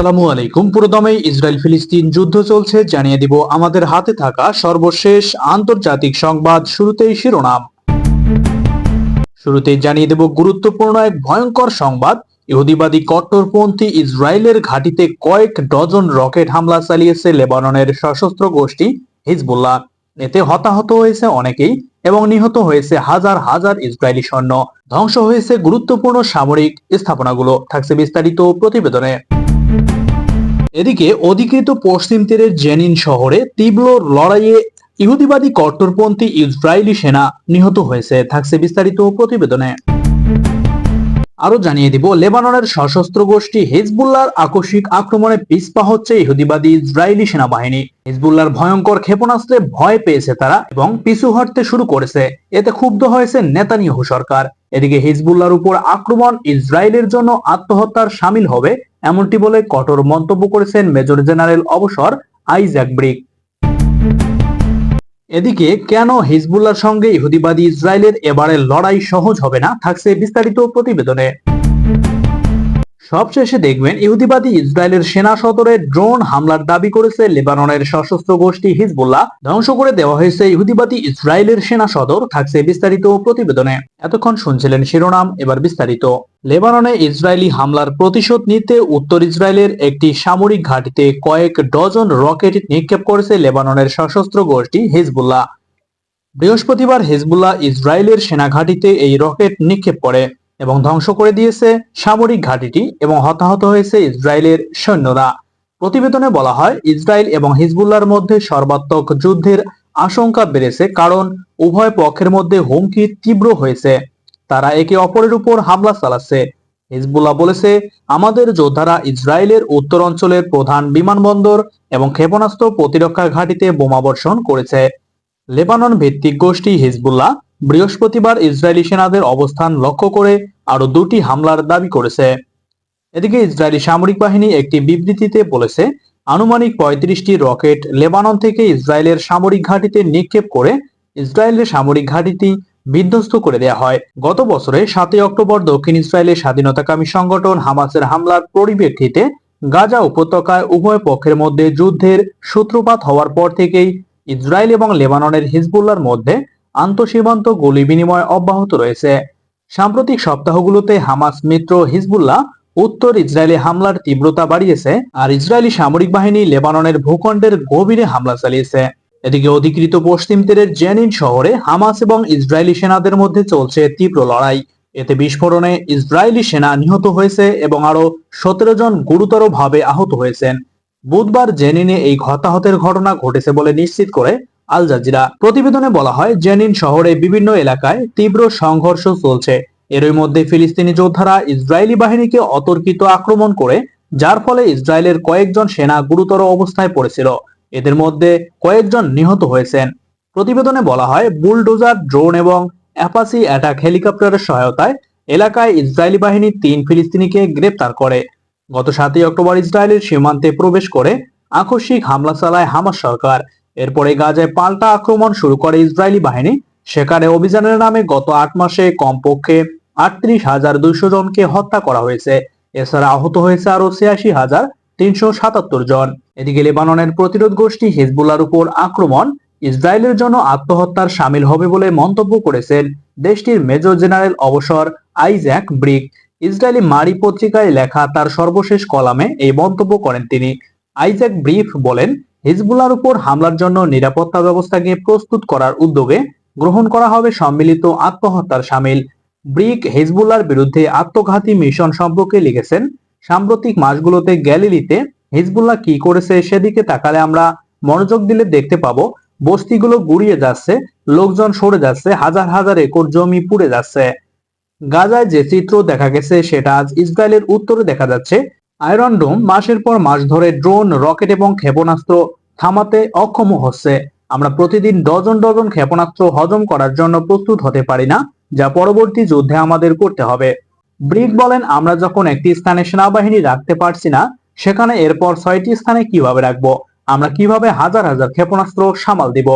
আসসালামু আলাইকুম। পুরোদমে ইসরায়েল ফিলিস্তিন যুদ্ধ চলছে। জানিয়ে দিব, আমাদের হাতে থাকা সর্বশেষ আন্তর্জাতিক সংবাদ শুরুতেই শিরোনাম। শুরুতেই জানিয়ে দেব, গুরুত্বপূর্ণ এক ভয়ঙ্কর সংবাদ। ইহুদিবাদী কট্টরপন্থী ইসরায়েলের ঘাঁটিতে কয়েক ডজন রকেট হামলা চালিয়েছে লেবাননের সশস্ত্র গোষ্ঠী হিজবুল্লাহ। এতে হতাহত হয়েছে অনেকেই এবং নিহত হয়েছে হাজার হাজার ইসরায়েলি সৈন্য। ধ্বংস হয়েছে গুরুত্বপূর্ণ সামরিক স্থাপনাগুলো। থাকছে বিস্তারিত প্রতিবেদনে। এদিকে অধিকৃত পশ্চিম তীরের জেনিন শহরে তীব্র লড়াইয়ে ইহুদিবাদী কট্টরপন্থী ইসরায়েলি সেনা নিহত হয়েছে, থাকছে বিস্তারিত প্রতিবেদনে। আরও জানিয়ে দিব, লেবাননের সশস্ত্র গোষ্ঠী হিজবুল্লাহর আকস্মিক আক্রমণে পিছপা হচ্ছে ইহুদিবাদী ইসরায়েলি সেনাবাহিনী। হিজবুল্লাহর ভয়ঙ্কর ক্ষেপণাস্ত্রে ভয় পেয়েছে তারা এবং পিছু হটতে শুরু করেছে। এতে ক্ষুব্ধ হয়েছে নেতানিয়াহু সরকার। এদিকে হিজবুল্লাহর উপর আক্রমণ ইসরায়েলের জন্য আত্মহত্যার সামিল হবে এমনটি বলে কঠোর মন্তব্য করেছেন মেজর জেনারেল অবসর আইজ্যাক ব্রিক। এদিকে, কেন হিজবুল্লার সঙ্গে ইহুদিবাদী ইসরায়েলের এবারের লড়াই সহজ হবে না? থাকছে বিস্তারিত প্রতিবেদনে। সবশেষে দেখবেন ইহুদিবাদী ইসরায়েলের সেনা সদরে ড্রোন হামলার দাবি করেছে লেবাননের সশস্ত্র গোষ্ঠী হিজবুল্লাহ। ধ্বংস করে দেওয়া হয়েছে ইহুদিবাদী ইসরায়েলের সেনা সদর, থাকছে বিস্তারিত প্রতিবেদনে। এতক্ষণ শুনছিলেন শিরোনাম, এবার বিস্তারিত। লেবাননে ইসরায়েলি হামলার প্রতিশোধ নিতে উত্তর ইসরায়েলের একটি সামরিক ঘাঁটিতে কয়েক ডজন রকেট নিক্ষেপ করেছে লেবাননের সশস্ত্র গোষ্ঠী হিজবুল্লাহ। বৃহস্পতিবার হিজবুল্লাহ ইসরায়েলের সেনা ঘাঁটিতে এই রকেট নিক্ষেপ করে। এবং ধ্বংস করে দিয়েছে সামরিক ঘাঁটিটি এবং হতাহত হয়েছে ইসরায়েলের সৈন্যরা। প্রতিবেদনে বলা হয়, ইসরায়েল এবং হিজবুল্লাহর মধ্যে সর্বাত্মক যুদ্ধের আশঙ্কা বেড়েছে কারণ উভয় পক্ষের মধ্যে হুমকি তীব্র হয়েছে। তারা একে অপরের উপর হামলা চালাচ্ছে। হিজবুল্লাহ বলেছে, আমাদের যোদ্ধারা ইসরায়েলের উত্তর অঞ্চলের প্রধান বিমানবন্দর এবং ক্ষেপণাস্ত্র প্রতিরক্ষা ঘাঁটিতে বোমাবর্ষণ করেছে। লেবানন ভিত্তিক গোষ্ঠী হিজবুল্লাহ বৃহস্পতিবার ইসরায়েলি সেনাদের অবস্থান লক্ষ্য করে আরও দুটি হামলার দাবি করেছে। এদিকে ইসরায়েলি সামরিক বাহিনী একটি বিবৃতিতে বলেছে, আনুমানিক পঁয়ত্রিশটি রকেট লেবানন থেকে ইসরায়েলের সামরিক ঘাঁটিতে নিক্ষেপ করে ইসরায়েলের সামরিক ঘাঁটিটি বিধ্বস্ত করে দেয়া হয়। গত বছরে সাতই অক্টোবর দক্ষিণ ইসরায়েলের স্বাধীনতাকামী সংগঠন হামাসের হামলার পরিপ্রেক্ষিতে গাজা উপত্যকায় উভয় পক্ষের মধ্যে যুদ্ধের সূত্রপাত হওয়ার পর থেকেই ইসরায়েল এবং লেবাননের হিজবুল্লার মধ্যে আন্তঃসীমান্ত গুলি বিনিময় অব্যাহত রয়েছে। সাম্প্রতিক সপ্তাহগুলোতে হামাস মিত্র হিজবুল্লাহ উত্তর ইসরায়েলে হামলার তীব্রতা বাড়িয়েছে আর ইসরায়েলি সামরিক বাহিনী লেবাননের ভূখণ্ডের গভীরে হামলা চালিয়েছে। এদিকে অধিকৃত পশ্চিম তীরের জেনিন শহরে হামাস এবং ইসরায়েলি সেনাদের মধ্যে চলছে তীব্র লড়াই। এতে বিস্ফোরণে ইসরায়েলি সেনা নিহত হয়েছে এবং আরও সতেরো জন গুরুতরভাবে আহত হয়েছেন। বুধবার জেনিনে এই হতাহতের ঘটনা ঘটেছে বলে নিশ্চিত করে আল জাজিরা প্রতিবেদনে বলা হয়, জেনিন শহরে বিভিন্ন এলাকায় তীব্র সংঘর্ষ চলছে। এরই মধ্যে ফিলিস্তিনি যোদ্ধারা ইসরায়েলি বাহিনীকে অতর্কিত আক্রমণ করে, যার ফলে ইসরায়েলের কয়েকজন সেনা গুরুতর অবস্থায় পড়েছিল। এদের মধ্যে কয়েকজন নিহত হয়েছেন। প্রতিবেদনে বলা হয়, বুলডোজার, ড্রোন এবং অ্যাপাসি অ্যাটাক হেলিকপ্টারের সহায়তায় এলাকায় ইসরায়েলি বাহিনী তিন ফিলিস্তিনিকে গ্রেপ্তার করে। গত সাতই অক্টোবর ইসরায়েলের সীমান্তে প্রবেশ করে আকস্মিক হামলা চালায় হামাস সরকার এরপরে গাজায় পাল্টা আক্রমণ শুরু করে ইসরায়েলি বাহিনী। সেখানে অভিযানের নামে গত আট মাসে কমপক্ষে আটত্রিশ হাজার দুইশো জনকে হত্যা করা হয়েছে। এছাড়া আহত হয়েছে আরও ছিয়াশি হাজার তিনশো সাতাত্তর জন। এদিকে লেবাননের প্রতিরোধ গোষ্ঠী হিজবুল্লার উপর আক্রমণ ইসরায়েলের জন্য আত্মহত্যার সামিল হবে বলে মন্তব্য করেছেন দেশটির মেজর জেনারেল অবসর আইজ্যাক ব্রিক। ইসরায়েলি মারি পত্রিকায় লেখা তার সর্বশেষ কলামে এই মন্তব্য করেন তিনি। আইজ্যাক ব্রিফ বলেন হিজবুল্লার উপর হামলার জন্য নিরাপত্তা ব্যবস্থাকে প্রস্তুত করার উদ্যোগে গ্রহণ করা হবে সম্মিলিত আত্মহত্যার সামিল। ব্রিক হিজবুল্লার বিরুদ্ধে আত্মঘাতী মিশন সম্পর্কে লিখেছেন, সাম্প্রতিক মাসগুলোতে গ্যালিলিতে হিজবুল্লাহ কি করেছে সেদিকে তাকালে আমরা মনোযোগ দিলে দেখতে পাবো, বস্তিগুলো গুড়িয়ে যাচ্ছে, লোকজন সরে যাচ্ছে, হাজার হাজার একর জমি পুড়ে যাচ্ছে। গাজায় যে চিত্র দেখা গেছে সেটা আজ ইসরায়েলের উত্তরে দেখা যাচ্ছে। আয়রন ডোম মাসের পর মাস ধরে ড্রোন, রকেট এবং ক্ষেপণাস্ত্র থামাতে অক্ষম হচ্ছে। আমরা প্রতিদিন ডজন ডজন ক্ষেপণাস্ত্র হজম করার জন্য প্রস্তুত হতে পারি না, যা পরবর্তী যুদ্ধে আমাদের করতে হবে। ব্রিক বলেন, আমরা যখন একটি স্থানে সেনাবাহিনী রাখতে পারছি না, সেখানে এরপর ছয়টি স্থানে কীভাবে রাখব? আমরা কীভাবে হাজার হাজার ক্ষেপণাস্ত্র সামাল দিব?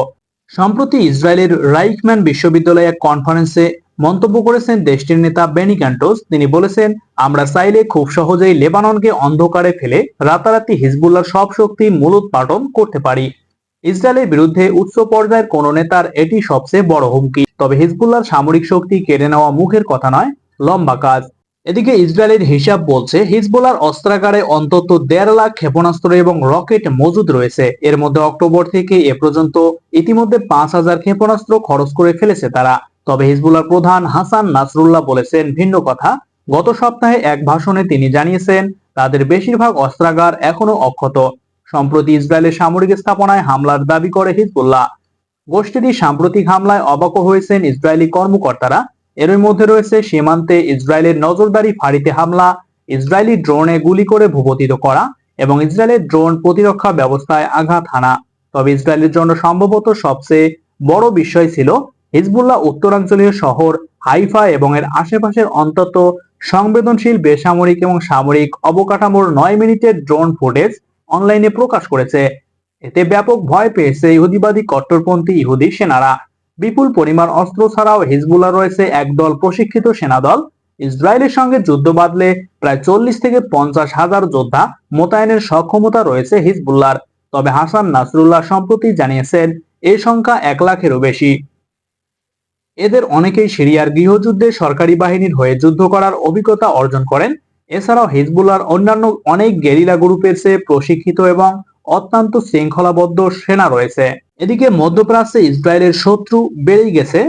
সম্প্রতি ইসরায়েলের রাইকম্যান বিশ্ববিদ্যালয়ে এক কনফারেন্সে মন্তব্য করেছেন দেশটির নেতা বেনি ক্যান্টোস। তিনি বলেছেন, আমরা চাইলে খুব সহজেই লেবাননকে অন্ধকারে ফেলে রাতারাতি হিজবুল্লাহর সব শক্তি মূলোৎপাটন করতে পারি। ইসরায়েলের বিরুদ্ধে উচ্চ পর্যায়ের কোন নেতার এটি সবচেয়ে বড় হুমকি। তবে হিজবুল্লাহর সামরিক শক্তি কেড়ে নেওয়া মুখের কথা নয়, লম্বা কাজ। এদিকে ইসরায়েলের হিসাব বলছে হিজবুলার অস্ত্রাগারে অন্তত দেড় লাখ ক্ষেপণাস্ত্র এবং রকেট মজুদ রয়েছে। এর মধ্যে অক্টোবর থেকে এ পর্যন্ত ইতিমধ্যে পাঁচ হাজার ক্ষেপণাস্ত্র খরচ করে ফেলেছে তারা। তবে হিজবুলার প্রধান হাসান নাসরুল্লাহ বলেছেন, ভিন্ন কথা। গত সপ্তাহে এক ভাষণে তিনি জানিয়েছেন, তাদের বেশিরভাগ অস্ত্রাগার এখনও অক্ষত। সম্প্রতি ইসরায়েলের সামরিক স্থাপনায় হামলার দাবি করে হিজবুল্লাহ। গোষ্ঠীটি সাম্প্রতিক হামলায় অবাক হয়েছেন ইসরায়েলি কর্মকর্তারা। এর মধ্যে রয়েছে সীমান্তে ইসরায়েলের নজরদারি ফাঁড়িতে হামলা, ইসরায়েলি ড্রোনে গুলি করে ভূপতিত করা এবং ইসরায়েলের ড্রোন প্রতিরক্ষা ব্যবস্থায় আঘাত হানা। তবে ইসরায়েলের জন্য সম্ভবত সবচেয়ে বড় বিষয় ছিল হিজবুল্লাহ উত্তরাঞ্চলীয় শহর হাইফা এবং এর আশেপাশের অন্তত সংবেদনশীল বেসামরিক এবং সামরিক অবকাঠামোর নয় মিনিটের ড্রোন ফুটেজ অনলাইনে প্রকাশ করেছে। এতে ব্যাপক ভয় পেয়েছে ইহুদিবাদী কট্টরপন্থী ইহুদি সেনারা। বিপুল পরিমাণ অস্ত্র ছাড়াও হিজবুল্লাহ রয়েছে একদল প্রশিক্ষিত সেনাদল। ইসরায়েলের সঙ্গে যুদ্ধ বাঁধলে প্রায় চল্লিশ থেকে পঞ্চাশ হাজার যোদ্ধা মোতায়েনের সক্ষমতা রয়েছে হিজবুল্লাহর। তবে হাসান নাসরুল্লাহ সম্প্রতি জানিয়েছেন এই সংখ্যা এক লাখেরও বেশি। এদের অনেকেই সিরিয়ার গৃহযুদ্ধে সরকারি বাহিনীর হয়ে যুদ্ধ করার অভিজ্ঞতা অর্জন করেন। এছাড়াও হিজবুল্লার অন্যান্য অনেক গেরিলা গ্রুপের চেয়ে প্রশিক্ষিত এবং অত্যন্ত শৃঙ্খলাবদ্ধ সেনা রয়েছে। এদিকে মধ্যপ্রাচ্যে ইসরায়েলের শত্রু বেড়েই গেছে।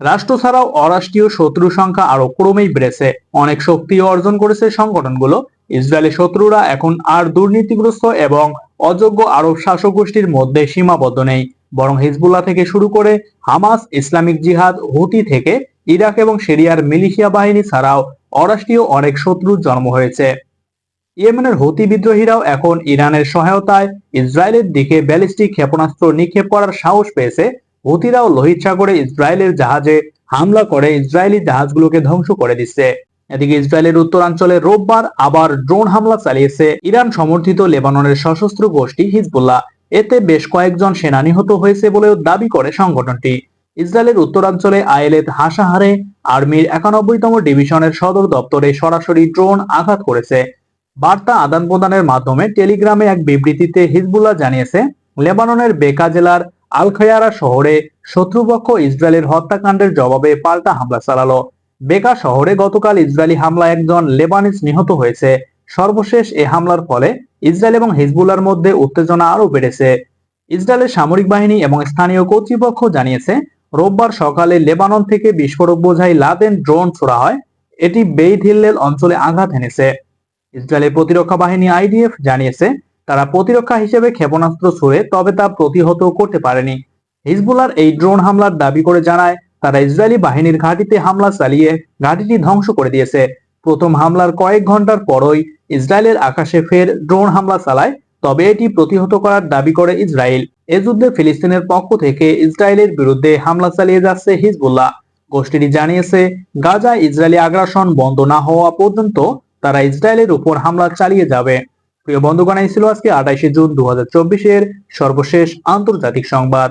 রাষ্ট্র ছাড়াও অরাষ্ট্রীয় শত্রুর সংখ্যা আরও ক্রমেই বেড়েছে। অনেক শক্তি অর্জন করেছে সংগঠনগুলো। ইসরায়েলের শত্রুরা এখন আর দুর্নীতিগ্রস্ত এবং অযোগ্য আরব শাসক গোষ্ঠীর মধ্যে সীমাবদ্ধ নেই। বরং হিজবুল্লাহ থেকে শুরু করে হামাস, ইসলামিক জিহাদ, হুতি থেকে ইরাক এবং সিরিয়ার মিলিশিয়া বাহিনী ছাড়াও অরাষ্ট্রীয় অনেক শত্রুর জন্ম হয়েছে। ইয়েমেনের হুতি বিদ্রোহীরাও এখন ইরানের সহায়তায় ইসরায়েলের দিকে ব্যালিস্টিক ক্ষেপণাস্ত্র নিক্ষেপ করার সাহস পেয়েছে। হুতিরাও লোহিত সাগরে ইসরায়েলের জাহাজে হামলা করে ইসরায়েলি জাহাজগুলোকে ধ্বংস করে দিচ্ছে। এদিকে ইসরায়েলের উত্তরাঞ্চলে রোববার আবার ড্রোন হামলা চালিয়েছে ইরান সমর্থিত লেবাননের সশস্ত্র গোষ্ঠী হিজবুল্লাহ। এতে বেশ কয়েকজন সেনা নিহত হয়েছে বলেও দাবি করে সংগঠনটি। ইসরায়েলের উত্তরাঞ্চলে আয়েলেত হাসাহারে আর্মির একানব্বইতম ডিভিশনের সদর দপ্তরে সরাসরি ড্রোন আঘাত করেছে। বার্তা আদান প্রদানের মাধ্যমে টেলিগ্রামে এক বিবৃতিতে হিজবুল্লাহ জানিয়েছে, লেবাননের বেকা জেলার আল খয়ারা শহরে শত্রুপক্ষ ইসরায়েলের হত্যাকাণ্ডের জবাবে পাল্টা হামলা চালালো। বেকা শহরে গতকাল ইসরায়েলি হামলায় একজন লেবানিজ নিহত হয়েছে। সর্বশেষ এ হামলার ফলে ইসরায়েল এবং হিজবুল্লার মধ্যে উত্তেজনা আরও বেড়েছে। ইসরায়েলের সামরিক বাহিনী এবং স্থানীয় কর্তৃপক্ষ জানিয়েছে, রোববার সকালে লেবানন থেকে বিস্ফোরক বোঝাই লাদেন ড্রোন ছোড়া হয়। এটি বেইত হিল্লেল অঞ্চলে আঘাত এনেছে। ইসরায়েলের প্রতিরক্ষা বাহিনী আইডিএফ জানিয়েছে, তারা প্রতিরক্ষা হিসেবে ক্ষেপণাস্ত্র ছুড়ে, তবে তা প্রতিহত করতে পারেনি। হিজবুলার এই ড্রোন হামলার দাবি করে জানায়, তারা ইসরায়েলি বাহিনীর ঘাঁটিতে হামলা চালিয়ে ঘাঁটিটি ধ্বংস করে দিয়েছে। প্রথম হামলার কয়েক ঘণ্টার পরই ইসরায়েলের আকাশে ফের ড্রোন হামলা চালায়, তবে এটি প্রতিহত করার দাবি করে ইসরায়েল। এ যুদ্ধে ফিলিস্তিনের পক্ষ থেকে ইসরায়েলের বিরুদ্ধে হামলা চালিয়ে যাচ্ছে হিজবুল্লাহ। গোষ্ঠীটি জানিয়েছে গাজা ইসরায়েলি আগ্রাসন বন্ধ না হওয়া পর্যন্ত তারা ইসরায়েলের উপর হামলা চালিয়ে যাবে। প্রিয় বন্ধুগণ, এই ছিল আজকে আঠাইশে জুন দু এর সর্বশেষ আন্তর্জাতিক সংবাদ।